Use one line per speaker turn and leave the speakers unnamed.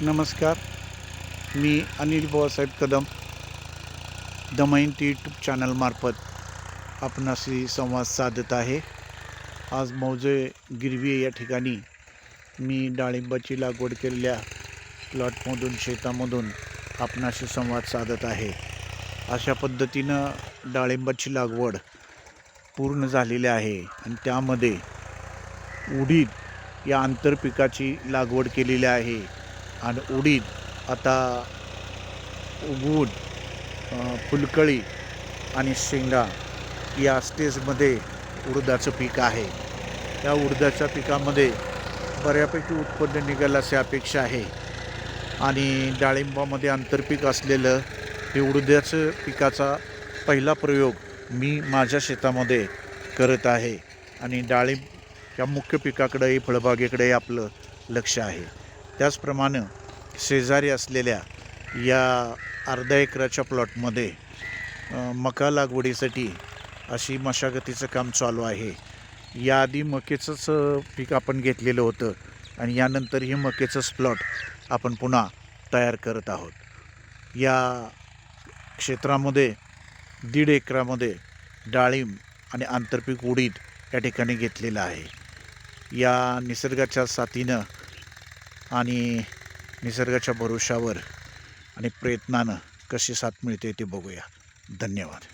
नमस्कार. मी अनिल बाबासाहेब कदम दमयंती यूट्यूब चॅनलमार्फत आपणाशी संवाद साधत आहे. आज मौजे गिरवी या ठिकाणी मी डाळिंबाची लागवड केलेल्या प्लॉटमधून शेतामधून आपणाशी संवाद साधत आहे. अशा पद्धतीनं डाळिंबाची लागवड पूर्ण झालेली आहे आणि त्यामध्ये उडीद या आंतरपिकाची लागवड केलेली आहे. आणि उडीद आता उगवून फुलकळी आणि शेंगा या स्टेजमध्ये उडदाचं पीक आहे. त्या उडदाच्या पिकामध्ये बऱ्यापैकी उत्पन्न निघालं अशी अपेक्षा आहे. आणि डाळिंबामध्ये आंतरपीक असलेलं हे उडद्याचं पिकाचा पहिला प्रयोग मी माझ्या शेतामध्ये करत आहे. आणि डाळिंब या मुख्य पिकाकडे फळबागेकडे आपलं लक्ष आहे. त्याचप्रमाणे शेजारी असलेल्या या अर्ध्या एकराच्या प्लॉटमध्ये मका लागवडीसाठी अशी मशागतीचं काम चालू आहे. याआधी मकेचंच पीक आपण घेतलेलं होतं आणि यानंतर हे मकेचंच प्लॉट आपण पुन्हा तयार करत आहोत. या क्षेत्रामध्ये दीड एकरामध्ये डाळिंब आणि आंतरपीक उडीद या ठिकाणी घेतलेलं आहे. या निसर्गाच्या साथीनं आणि निसर्गाच्या भरोशावर आणि प्रयत्नानं कशी साथ मिळते ते बघूया. धन्यवाद.